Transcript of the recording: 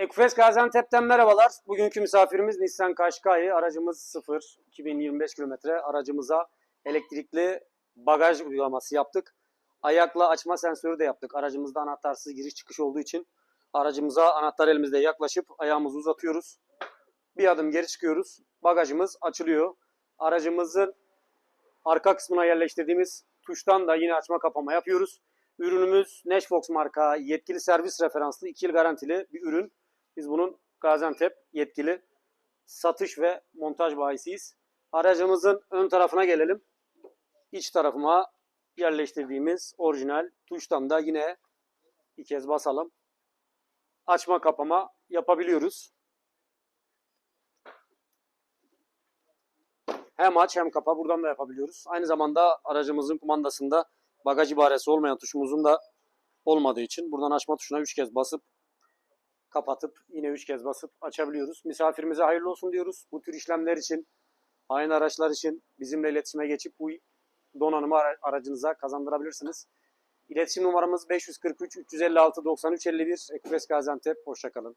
Ekufes Gaziantep'ten merhabalar. Bugünkü misafirimiz Nissan Qashqai. Aracımız 0, 2025 kilometre. Aracımıza elektrikli bagaj uygulaması yaptık. Ayakla açma sensörü de yaptık. Aracımızda anahtarsız giriş çıkış olduğu için aracımıza anahtar elimizde yaklaşıp ayağımızı uzatıyoruz. Bir adım geri çıkıyoruz. Bagajımız açılıyor. Aracımızın arka kısmına yerleştirdiğimiz tuştan da yine açma kapama yapıyoruz. Ürünümüz Nashfox marka yetkili servis referanslı 2 yıl garantili bir ürün. Biz bunun Gaziantep yetkili satış ve montaj bayisiyiz. Aracımızın ön tarafına gelelim. İç tarafıma yerleştirdiğimiz orijinal tuştan da yine bir kez basalım. Açma kapama yapabiliyoruz. Hem aç hem kapa buradan da yapabiliyoruz. Aynı zamanda aracımızın kumandasında bagaj ibaresi olmayan tuşumuzun da olmadığı için buradan açma tuşuna 3 kez basıp kapatıp yine 3 kez basıp açabiliyoruz. Misafirimize hayırlı olsun diyoruz. Bu tür işlemler için, aynı araçlar için bizimle iletişime geçip bu donanımı ara- aracınıza kazandırabilirsiniz. İletişim numaramız 543 356 93 51 Ekupres Gaziantep. Hoşçakalın.